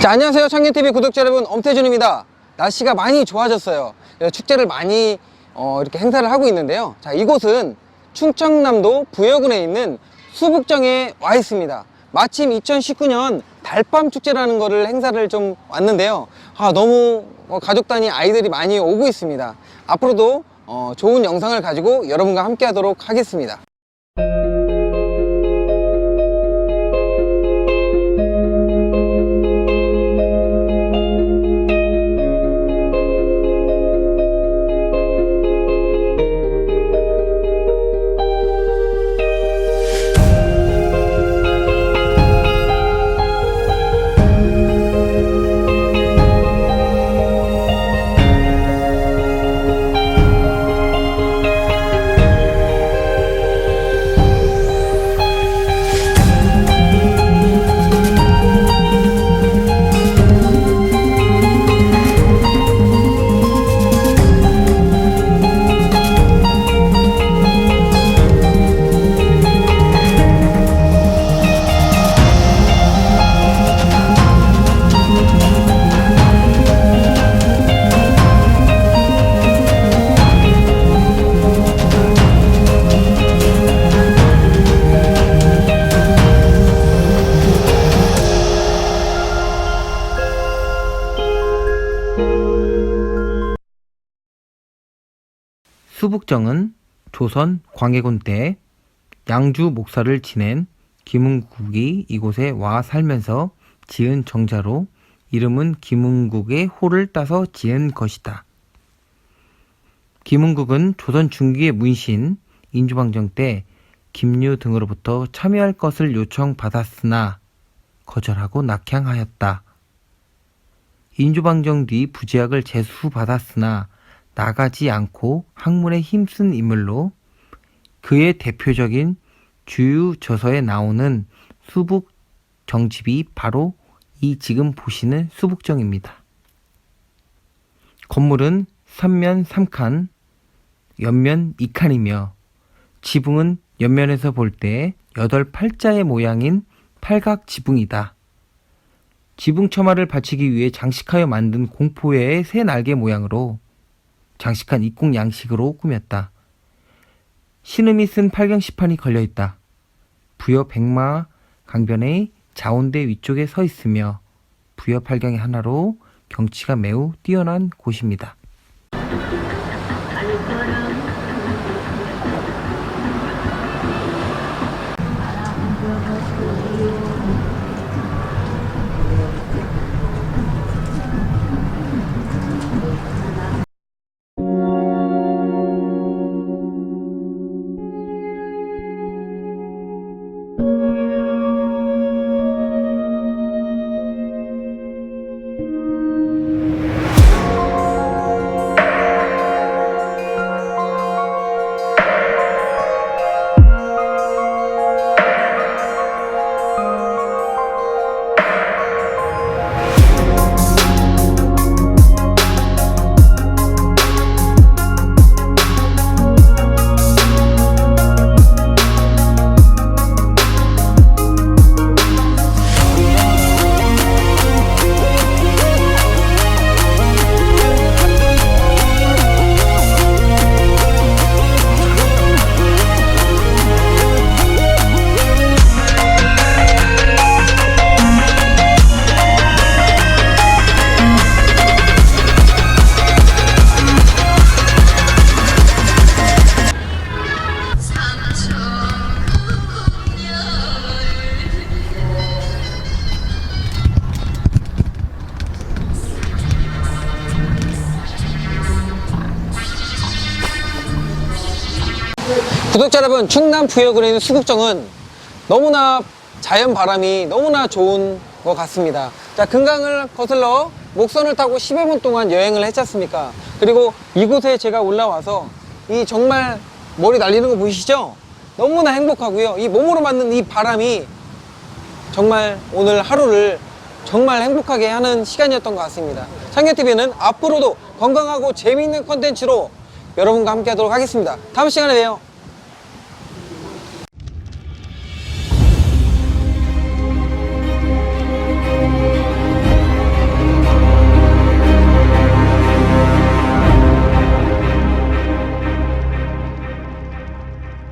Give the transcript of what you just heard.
자, 안녕하세요. 청년TV 구독자 여러분, 엄태준입니다. 날씨가 많이 좋아졌어요. 축제를 많이 어, 이렇게 행사를 하고 있는데요. 자, 이곳은 충청남도 부여군에 있는 수북정에 와 있습니다. 마침 2019년 달밤 축제라는 거를 행사를 좀 왔는데요. 아, 너무 어, 가족 단위 아이들이 많이 오고 있습니다. 앞으로도 어, 좋은 영상을 가지고 여러분과 함께 하도록 하겠습니다. 수북정은 조선 광해군 때 양주 목사를 지낸 김은국이 이곳에 와 살면서 지은 정자로 이름은 김은국의 호를 따서 지은 것이다. 김은국은 조선 중기의 문신 인주방정 때 김유 등으로부터 참여할 것을 요청받았으나 거절하고 낙향하였다. 인주방정 뒤 부제학을 제수받았으나 나가지 않고 학문에 힘쓴 인물로 그의 대표적인 주유 저서에 나오는 수북 정집이 바로 이 지금 보시는 수북정입니다. 건물은 3면 3칸, 옆면 2칸이며 지붕은 옆면에서 볼 때 8, 8자의 모양인 팔각 지붕이다. 지붕 처마를 받치기 위해 장식하여 만든 공포의 새 날개 모양으로 장식한 입궁 양식으로 꾸몄다. 신음이 쓴 팔경시판이 걸려 있다. 부여 백마 강변의 자운대 위쪽에 서 있으며 부여 팔경의 하나로 경치가 매우 뛰어난 곳입니다. 구독자 여러분, 충남 부여군에 있는 수국정은 너무나 자연 바람이 너무나 좋은 것 같습니다. 자, 금강을 거슬러 목선을 타고 10여 분 동안 여행을 했지 않습니까? 그리고 이곳에 제가 올라와서 이 정말 머리 날리는 거 보이시죠? 너무나 행복하고요. 이 몸으로 맞는 이 바람이 정말 오늘 하루를 정말 행복하게 하는 시간이었던 것 같습니다. 창녀TV는 앞으로도 건강하고 재미있는 컨텐츠로 여러분과 함께 하도록 하겠습니다. 다음 시간에 봬요.